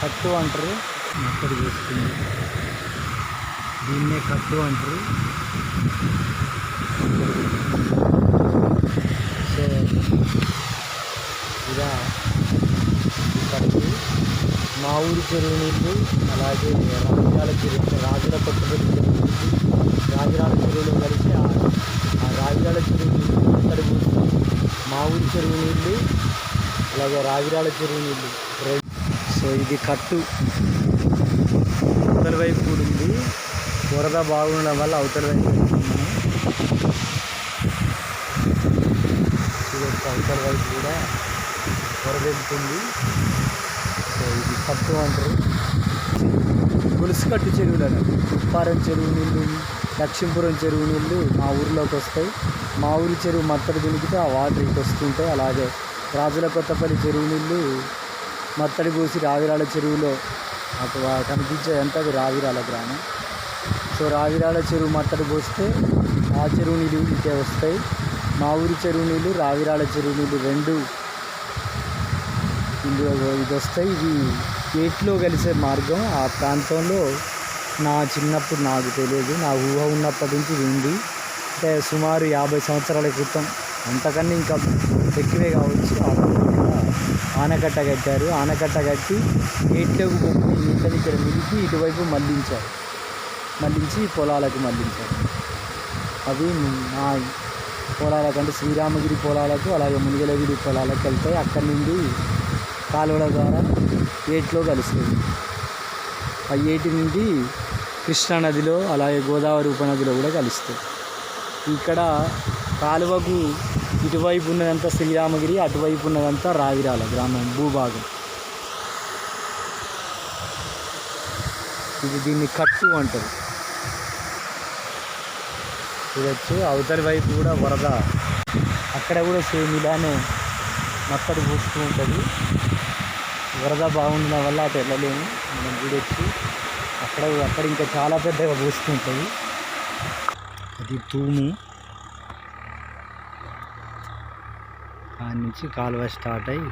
కట్టు అంటారు. అక్కడ చూస్తుంది దీన్నే కట్టు అంటారు. సో ఇలా కట్టు మా ఊరి చెరువు నీళ్ళు అలాగే రాజరాల చెరువు రాజుల కొత్తపల్లి రాజురాల చెరువులు రాజరాల కలిసి ఆ రాజురాల రాజరాల చెరువు నీళ్ళు అక్కడ మా ఊరి చెరువు నీళ్ళు అలాగే రాజరాల చెరువు నీళ్ళు రెండు సో ఇది కట్టు. అవతల వైపు కూడా ఉంది. వరద బాగుండడం వల్ల అవతల వైపు చూడొచ్చు అవతల వైపు కూడా వరదెళ్తుంది సో ఇది కట్టు అంటారు. గొలుసు కట్టు చెరువులు ఉప్పారం చెరువు నీళ్ళు లక్ష్మీపురం చెరువు నీళ్ళు మా ఊరిలోకి వస్తాయి. మా ఊరి చెరువు మత్తడి దునికితే ఆ వాటర్ ఇటు వస్తుంటాయి. అలాగే రాజుల కొత్తపల్లి చెరువు నీళ్ళు మత్తడి పూసి రావిరాల చెరువులో నాకు వా- కనిపించేదంతా అది రావిరాల గ్రామం. సో రావిరాల చెరువు మత్తడి పోస్తే ఆ చెరువు నీళ్ళు ఇటే వస్తాయి. మా ఊరి చెరువు నీళ్ళు రావిరాల చెరువు నీళ్ళు రెండు ఇందులో ఇది వస్తాయి. ఇది గేట్లో కలిసే మార్గం. ఆ ప్రాంతంలో నా చిన్నప్పుడు నాకు తెలియదు. నా ఊహ ఉన్నప్పటి నుంచి ఉంది. అంటే సుమారు యాభై సంవత్సరాల క్రితం. అంతకన్నా ఇంకా ఎక్కువే కావచ్చు. ఆ ఆనకట్ట కట్టారు. ఆనకట్ట కట్టి ఏట్లోకి పోయి నీళ్ళ దగ్గర నిలిపి ఇటువైపు మళ్ళించారు మళ్ళించి పొలాలకు మళ్ళించారు అవి మా పొలాలకు అంటే శ్రీరామగిరి పొలాలకు అలాగే మునిగలగిరి పొలాలకు వెళ్తాయి. అక్కడి నుండి కాలువల ద్వారా ఏట్లో కలుస్తుంది ఆ ఏటి నుండి కృష్ణా నదిలో అలాగే గోదావరి ఉపనదిలో కూడా కలుస్తాయి. ఇక్కడ కాలువకు ఇటువైపు ఉన్నదంతా శ్రీరామగిరి అటువైపు ఉన్నదంతా రావిరాల గ్రామం భూభాగం. ఇది దీన్ని కట్టు అంటారు. చూడొచ్చు అవతలి వైపు కూడా వరద. అక్కడ కూడా సేమ్ ఇలానే మత్తడి పూస్తూ ఉంటుంది. వరద బాగుండడం వల్ల అటు వెళ్ళలేము. మనం చూడొచ్చు. అక్కడ అక్కడ ఇంకా చాలా పెద్దగా పూస్తుంటుంది అది తూము దాని నుంచి కాలువ స్టార్ట్ అయ్యి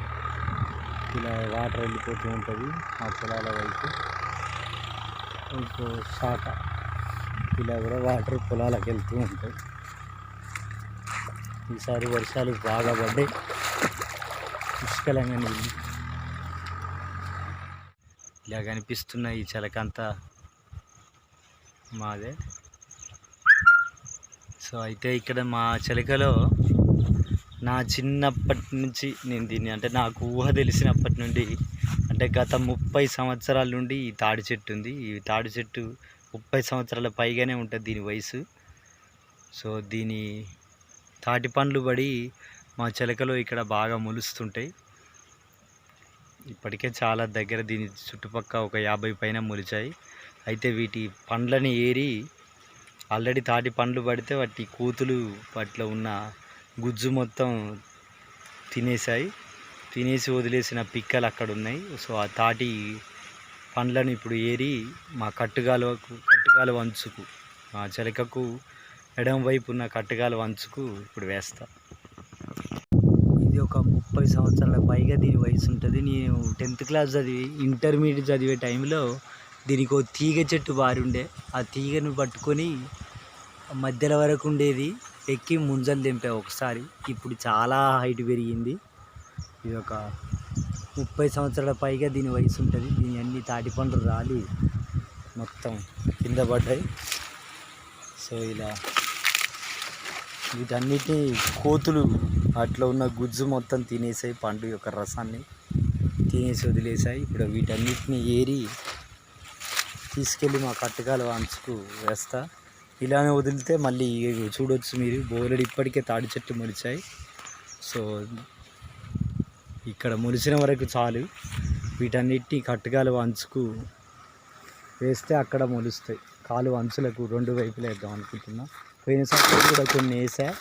ఇలా వాటర్ వెళ్ళిపోతూ ఉంటుంది ఆ పొలాల వైపు. ఇంకో శాఖ ఇలా కూడా వాటర్ పొలాలకు వెళ్తూ ఉంటాయి. ఈసారి వర్షాలు బాగా పడ్డాయి. పుష్కలంగా నీళ్ళు. ఇలా కనిపిస్తున్న ఈ చలకంతా మాదే. సో అయితే ఇక్కడ మా చలికలో నా చిన్నప్పటి నుంచి నేను దీన్ని అంటే నాకు ఊహ తెలిసినప్పటి నుండి అంటే గత ముప్పై సంవత్సరాల నుండి ఈ తాడి చెట్టు ఉంది. ఈ తాడి చెట్టు ముప్పై సంవత్సరాల పైగానే ఉంటుంది దీని వయసు. సో దీని తాటి పండ్లు పడి మా చిలకలో ఇక్కడ బాగా మొలుస్తుంటాయి. ఇప్పటికే చాలా దగ్గర దీని చుట్టుపక్క ఒక యాభై పైన మొలిచాయి. అయితే వీటి పండ్లని ఏరి ఆల్రెడీ తాటి పండ్లు పడితే వాటి కూతులు వాటిలో ఉన్న గుజ్జు మొత్తం తినేసాయి తినేసి వదిలేసిన పిక్కలు అక్కడ ఉన్నాయి సో ఆ తాటి పండ్లను ఇప్పుడు ఏరి మా కట్టుగాలకు కట్టుగాల వంచుకు మా చెలకకు ఎడం వైపు ఉన్న కట్టుగాల వంచుకు ఇప్పుడు వేస్తా. ఇది ఒక ముప్పై సంవత్సరాల పైగా దీని వయసు ఉంటుంది. నేను టెన్త్ క్లాస్ చదివి ఇంటర్మీడియట్ చదివే టైంలో దీనికి ఒక తీగ చెట్టు బారి ఉండే ఆ తీగను పట్టుకొని మధ్యలో వరకు ఉండేది. ఎక్కి ముంజలు దింపా ఒకసారి. ఇప్పుడు చాలా హైట్ పెరిగింది. ఇది ఒక ముప్పై సంవత్సరాల పైగా దీని వయసు ఉంటుంది. దీని అన్ని తాటి పండ్లు రాలి. మొత్తం కింద పడ్డాయి. సో ఇలా వీటన్నిటిని కోతులు అట్లా ఉన్న గుజ్జు మొత్తం తినేసాయి. పండు యొక్క రసాన్ని తినేసి వదిలేసాయి. ఇప్పుడు వీటన్నిటిని ఏరి తీసుకెళ్ళి మా కట్టకాల వంచుకు వేస్తా. ఇలానే వదిలితే మళ్ళీ చూడవచ్చు చూడొచ్చు మీరు. బోలెడు ఇప్పటికే తాడి చెట్టు మొలిచాయి సో ఇక్కడ మొలిచిన వరకు చాలు. వీటన్నిటిని కట్టుగాలు వంచుకు వేస్తే అక్కడ మొలుస్తాయి. కాలు అంచులకు రెండు వైపులు వేద్దాం అనుకుంటున్నా. పోయిన సంవత్సరం కూడా కొన్ని వేసా.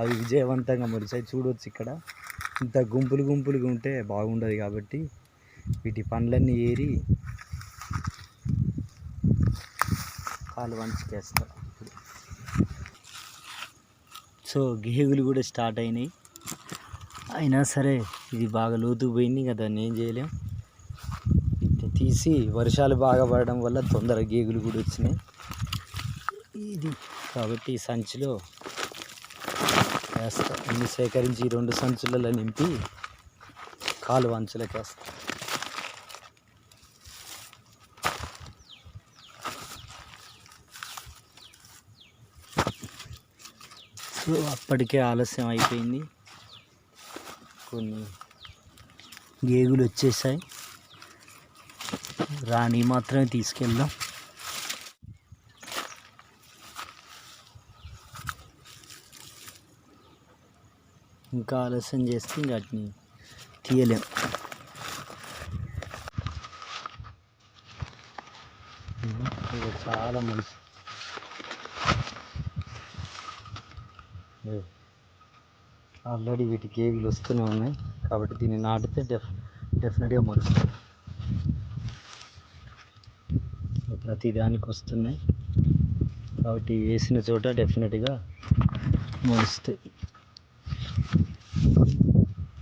అవి విజయవంతంగా మొలిచాయి. చూడొచ్చు ఇక్కడ. ఇంత గుంపులు గుంపులుగా ఉంటే బాగుండదు కాబట్టి వీటి పండ్లన్నీ ఏరి కాలు వంచుకేస్తారు సో గేగులు కూడా స్టార్ట్ అయినాయి. అయినా సరే ఇది బాగా లోతు పోయింది కదా దాన్ని ఏం చేయలేం. తీసి వర్షాలు బాగా పడడం వల్ల తొందర గేగులు కూడా వచ్చినాయి. ఇది కాబట్టి సంచిలో వేస్తా. అన్ని సేకరించి రెండు సంచులలో నింపి కాలు అంచులకు వేస్తా సో అప్పటికే ఆలస్యం అయిపోయింది. కొన్ని గేగులు వచ్చేసాయి. రాణి మాత్రమే తీసుకెళ్దాం. ఇంకా ఆలస్యం చేస్తే వాటిని తీయలేం. చాలా మంచి ఆల్రెడీ వీటికి ఏగులు వస్తూనే ఉన్నాయి. కాబట్టి దీన్ని నాటితే డెఫ్ డెఫినెట్గా మొలుస్తుంది ప్రతి దానికి వస్తున్నాయి. కాబట్టి వేసిన చోట డెఫినెట్గా మొలుస్తాయి.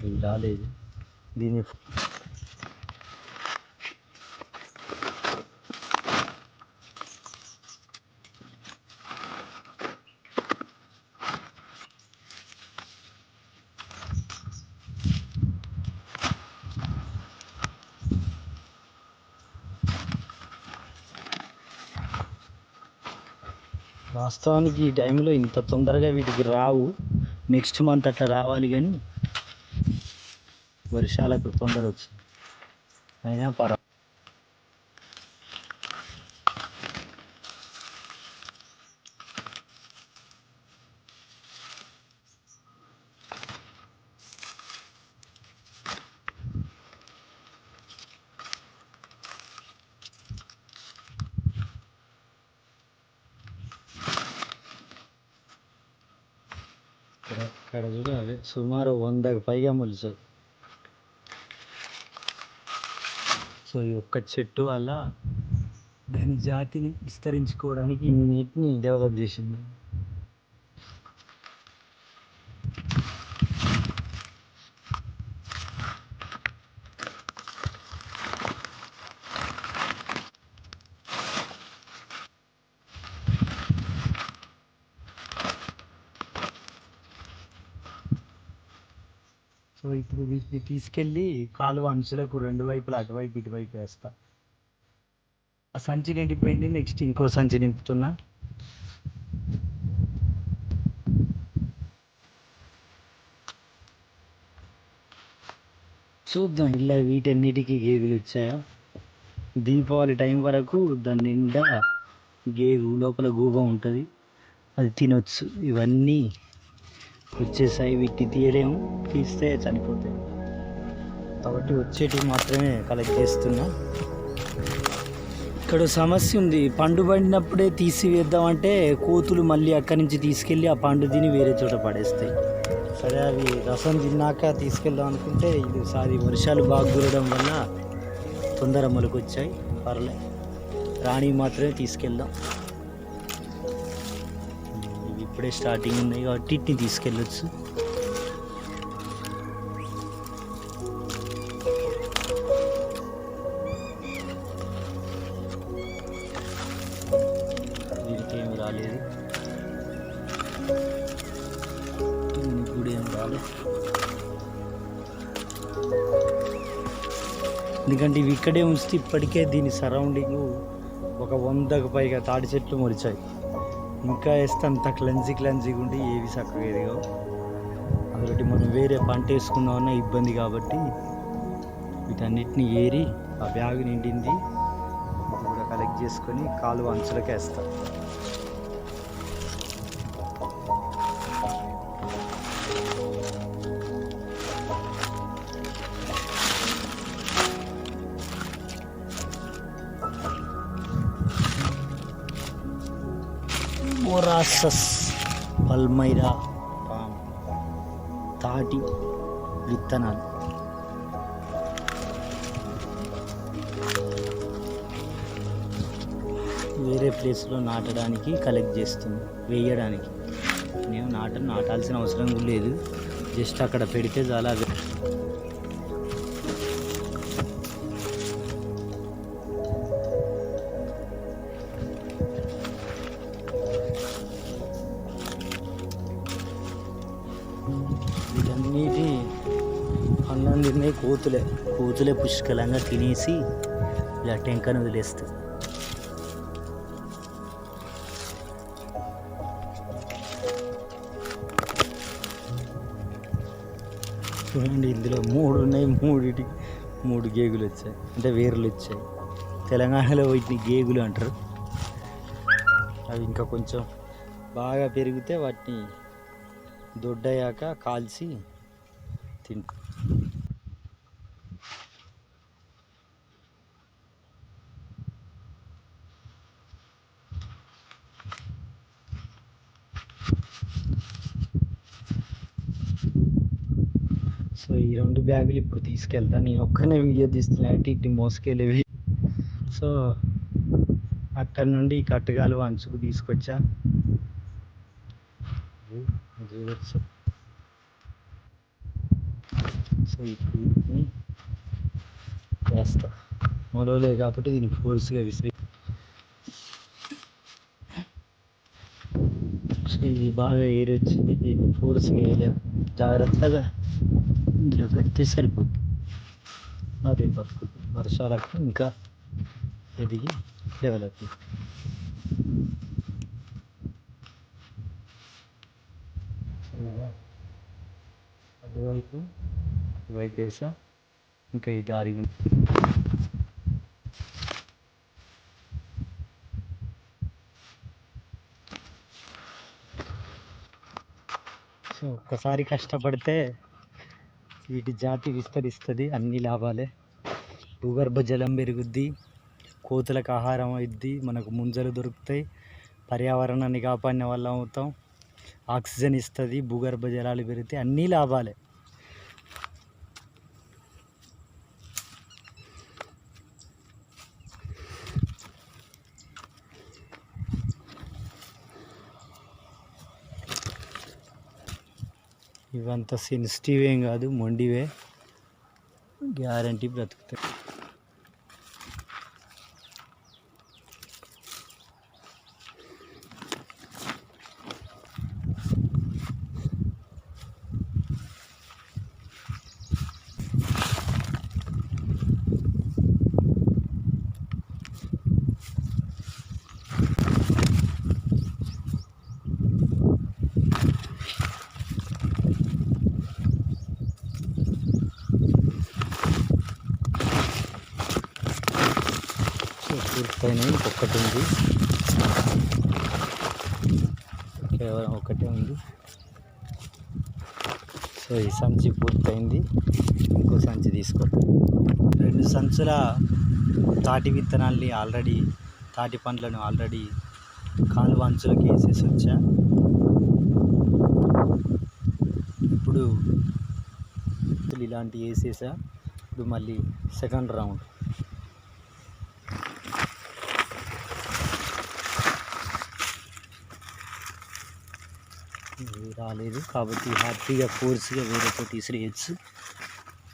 ఇవి రాలేదు. దీని వాస్తవానికి ఈ టైంలో ఇంత తొందరగా వీటికి రావు. నెక్స్ట్ మంత్ అట్లా రావాలి కానీ వర్షాలకు తొందర వచ్చింది. అయినా పర్వాలేదు. ఇక్కడ చూడాలి సుమారు వందకు పైగా మొలిచాయి సో ఈ ఒక్క చెట్టు వల్ల దాని జాతిని విస్తరించుకోవడానికి ఈ నీటిని డెవలప్ చేసింది. సో ఇప్పుడు వీటిని తీసుకెళ్ళి కాలువ అంచులకు రెండు వైపులా అటువైపు ఇటువైపు వేస్తా. ఆ సంచి నిండిపోయింది. నెక్స్ట్ ఇంకో సంచి నింపుతున్నా. చూద్దాం ఇలా వీటన్నిటికీ గేదెలు వచ్చాయా? దీపావళి టైం వరకు దాని నిండా గేదె లోపల గూబ ఉంటుంది. అది తినొచ్చు. ఇవన్నీ వచ్చేసాయి వీటిని తీయలేము. తీస్తే చనిపోతాయి. కాబట్టి వచ్చేటివి మాత్రమే కలెక్ట్ చేస్తున్నా. ఇక్కడ సమస్య ఉంది. పండు పండినప్పుడే తీసివేద్దామంటే కోతులు మళ్ళీ అక్కడి నుంచి తీసుకెళ్ళి ఆ పండు తిని వేరే చోట పడేస్తాయి. సరే అవి రసం తిన్నాక తీసుకెళ్దాం అనుకుంటే ఇది సారి వర్షాలు బాగా కురడం వల్ల తొందర మొలకొచ్చాయి. పర్లే. రాణి మాత్రమే తీసుకెళ్దాం. ఇప్పుడే స్టార్టింగ్ ఉన్నాయి కాబట్టి ఇట్ని తీసుకెళ్ళొచ్చు. దీనికి రాలేదు. దీనికి కూడా ఏం రాలేదు. ఎందుకంటే ఇవి ఇక్కడే ఉంచితే ఇప్పటికే దీని సరౌండింగ్ ఒక వందకు పైగా తాడి చెట్లు మొలిచాయి. ఇంకా వేస్తే అంత క్లంజీ క్లంజీగా ఉండి ఏవి చక్కగా ఎదిగావు అదొకటి మనం వేరే పంట వేసుకున్నామన్నా ఇబ్బంది కాబట్టి వీటన్నిటిని ఏరి ఆ బ్యాగ్ నిండింది. ఇది కూడా కలెక్ట్ చేసుకొని కాలువ అంచులకు వేస్తారు మొరాసస్ పల్మైరా పామ్ తాటి విత్తనాలు వేరే ప్లేస్లో నాటడానికి కలెక్ట్ చేస్తుంది వేయడానికి. నేను నాట నాటాల్సిన అవసరం లేదు. జస్ట్ అక్కడ పెడితే చాలా కోతులే కోతులే పుష్కలంగా తినేసి ఇలా టెంకను వదిలేస్తాయి చూడండి ఇందులో మూడు ఉన్నాయి మూడిటి మూడు గేగులు వచ్చాయి. అంటే వేర్లు వచ్చాయి. తెలంగాణలో వీటిని గేగులు అంటారు. అవి ఇంకా కొంచెం బాగా పెరిగితే వాటిని దొడ్డయ్యాక కాల్చి తింటాం సో ఈ రెండు బ్యాగులు ఇప్పుడు తీసుకెళ్తాను నేను ఒక్కనే వీడియో తీస్తున్నా అటు ఇటు మోసుకెళ్ళేవి. సో అక్కడ నుండి కట్టుగాలు అంచుకు తీసుకొచ్చా. చూడొచ్చు. విసిరి వేస్తా మొలవలే కాబట్టి దీన్ని ఫోర్స్గా విసిరి ఇది బాగా ఎయిర్ వచ్చింది దీన్ని ఫోర్స్గా వేయలేము జాగ్రత్తగా ఇందులో పెడితే సరిపోతుంది అదే బతుకుతుంది వర్షాలకు ఇంకా ఎదిగి డెవలప్ అటువైపు ఇటువైపు ఇంకా ఈ దారి సో ఒక్కసారి కష్టపడితే వీటి జాతి విస్తరిస్తుంది అన్ని లాభాలే. భూగర్భ జలం పెరుగుద్ది కోతులకు ఆహారం అయిద్ది మనకు ముంజలు దొరుకుతాయి పర్యావరణాన్ని కాపాడిన వాళ్ళం అవుతాం. ఆక్సిజన్ ఇస్తుంది భూగర్భ జలాలు పెరిగితే అన్నీ లాభాలే. ఇవంతా సెన్సిటివ్ ఏం కాదు మొండివే. గ్యారంటీ బ్రతుకుతాయి సో ఒకటి ఉంది. కేవలం ఒకటే ఉంది. సో ఈ సంచి పూర్తయింది. ఇంకో సంచి తీసుకో. రెండు సంచుల తాటి విత్తనాల్ని ఆల్రెడీ తాటి పండ్లను ఆల్రెడీ కాలువ అంచులకి వేసేసి వచ్చా. ఇప్పుడు ఇలాంటివి వేసేసా. ఇప్పుడు మళ్ళీ సెకండ్ రౌండ్. రాలేదు. కాబట్టి హ్యాపీగా ఫోర్స్గా వేరే చోట విసిరేయచ్చు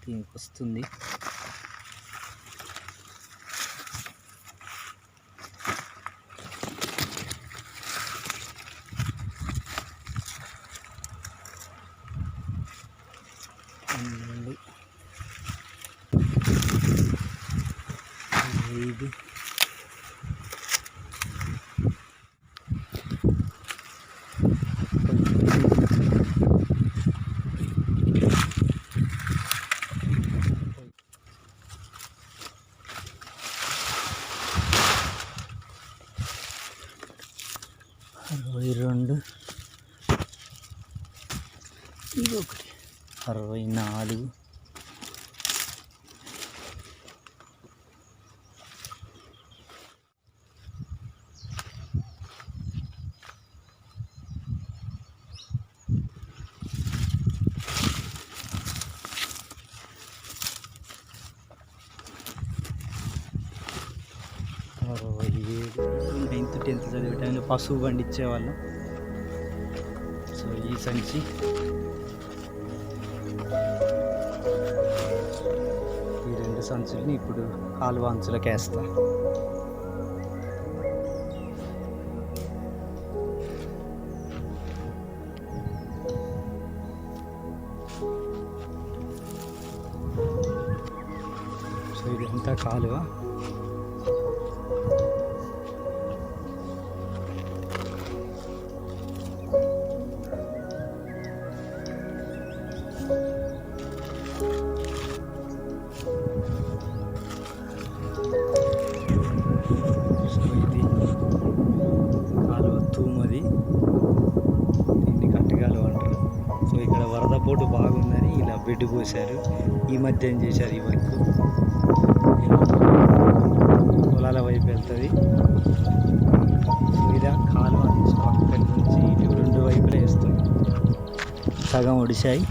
దీనికి వస్తుంది. ఐదు నైన్త్ టెన్త్ చదివే టైంలో పశువు పండించేవాళ్ళం. సో ఈ సంచి. ఈ రెండు సంచుల్ని ఇప్పుడు కాలువ అంచులకు వేస్తా. ఇదంతా కాలువ. ఈ చేశారు ఈ వర్క్. పొలాల వైపు వెళ్తుంది. సో కాలువ అక్కడి నుంచి ఇటు రెండు వైపులే వేస్తుంది. సగం ఒడిశాయి.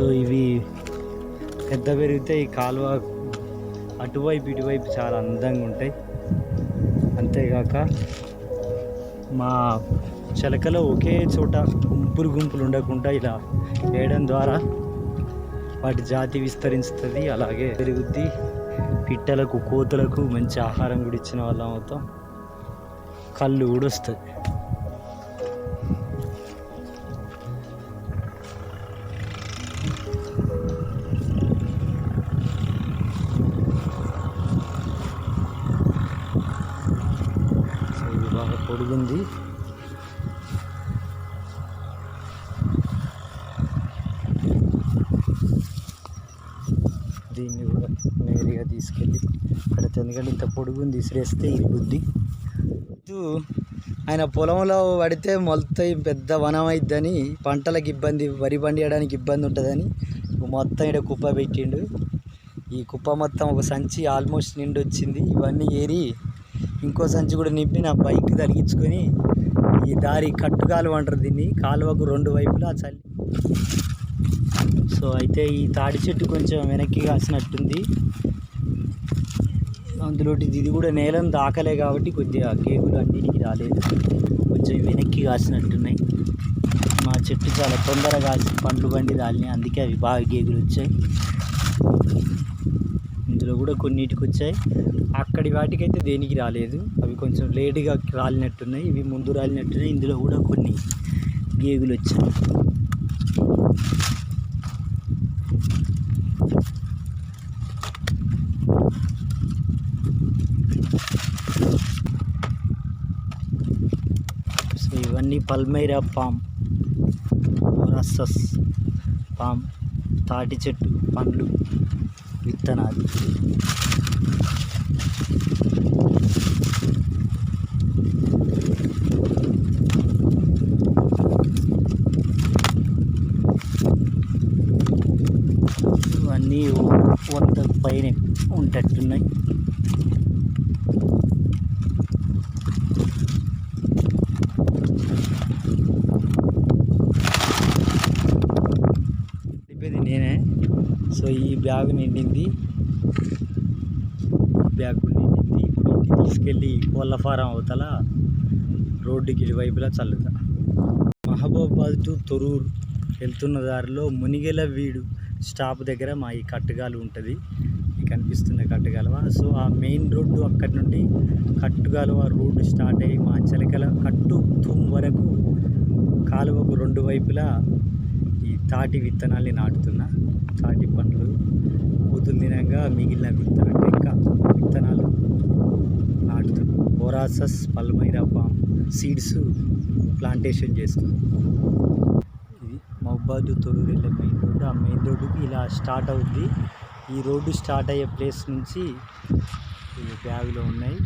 సో ఇవి పెద్ద పెరిగితే ఈ కాలువ అటువైపు ఇటువైపు చాలా అందంగా ఉంటాయి. అంతేగాక మా చిలకలో ఒకే చోట గుంపులు గుంపులు ఉండకుండా ఇలా వేయడం ద్వారా వాటి జాతి విస్తరిస్తుంది. అలాగే పెరుగుద్ది. పిట్టలకు కోతులకు మంచి ఆహారం కూడా ఇచ్చిన వాళ్ళం అవుతాం. కళ్ళు కూడా వస్తుంది బాగా దీన్ని కూడా నేరుగా తీసుకెళ్ళి పెడితే ఎందుకంటే ఇంత పొడుగుని తీసిరేస్తే ఇరుగుద్ది ఆయన పొలంలో పడితే మొలతాయి పెద్ద వనం అయిద్దని పంటలకు ఇబ్బంది వరి పండియడానికి ఇబ్బంది ఉంటుందని మొత్తం ఇక్కడ కుప్ప పెట్టిండు. ఈ కుప్ప మొత్తం ఒక సంచి ఆల్మోస్ట్ నిండి వచ్చింది ఇవన్నీ ఏరి ఇంకో సంచి కూడా నింపి నా బైక్ తలిగించుకొని ఈ దారి కట్టు కాలువ అంటారు దీన్ని. కాలువకు రెండు వైపులా చల్లి సో అయితే ఈ తాడి చెట్టు కొంచెం వెనక్కి కాసినట్టుంది. అందులో ఇది కూడా నేలను దాకలే కాబట్టి కొద్దిగా గేగులు అన్నిటికీ రాలేదు. కొంచెం వెనక్కి కాసినట్టున్నాయి. మా చెట్టు చాలా తొందరగా కాసి పండ్లు బండి రాలినాయి. అందుకే అవి బాగా గేగులు వచ్చాయి. ఇందులో కూడా కొన్నిటికి వచ్చాయి. అక్కడి వాటికైతే దేనికి రాలేదు. అవి కొంచెం లేటుగా రాలినట్టున్నాయి. ఇవి ముందు రాలినట్టున్నాయి. ఇందులో కూడా కొన్ని గేగులు వచ్చాయి. సో ఇవన్నీ పల్మైరా పామ్ రస్సస్ పామ్ తాటి చెట్టు పండ్లు. విత్తనాలు ఇవన్నీ వంద పైన ఉంటట్టున్నాయి చెప్పేది నేనే సో ఈ బ్యాగ్ నిండింది. బ్యాగ్ నిండింది. ఇప్పుడు ఇంటికి తీసుకెళ్ళి కోళ్ళ ఫారం అవతల రోడ్డుకి ఇరువైపులా చల్లుతా. మహబూబాబాద్ టు తొరూరు వెళ్తున్న దారిలో మునిగెల వీడు స్టాప్ దగ్గర మా ఈ కట్టుగాలు ఉంటుంది. కనిపిస్తున్న కట్టుగాలువ. సో ఆ మెయిన్ రోడ్డు అక్కడి నుండి కట్టుగాలువ రోడ్డు స్టార్ట్ అయ్యి మా చిలకల కట్టు తుమ్ వరకు కాలువకు రెండు వైపులా ఈ తాటి విత్తనాల్ని నాటుతున్నా. తాటి పండ్లు కూతురు తినగా మిగిలిన విత్తనాలు ఇంకా విత్తనాలు నాటుతున్నా Borassus palmyra palm seeds plantation చేస్తున్నాం ఇది మహబాద్ తొడు వెళ్ళే మెయిన్ రోడ్డు. ఆ మెయిన్ రోడ్డుకి ఇలా స్టార్ట్ అవుద్ది. ఈ రోడ్డు స్టార్ట్ అయ్యే ప్లేస్ నుంచి ఈ బ్యాగులో ఉన్నాయి.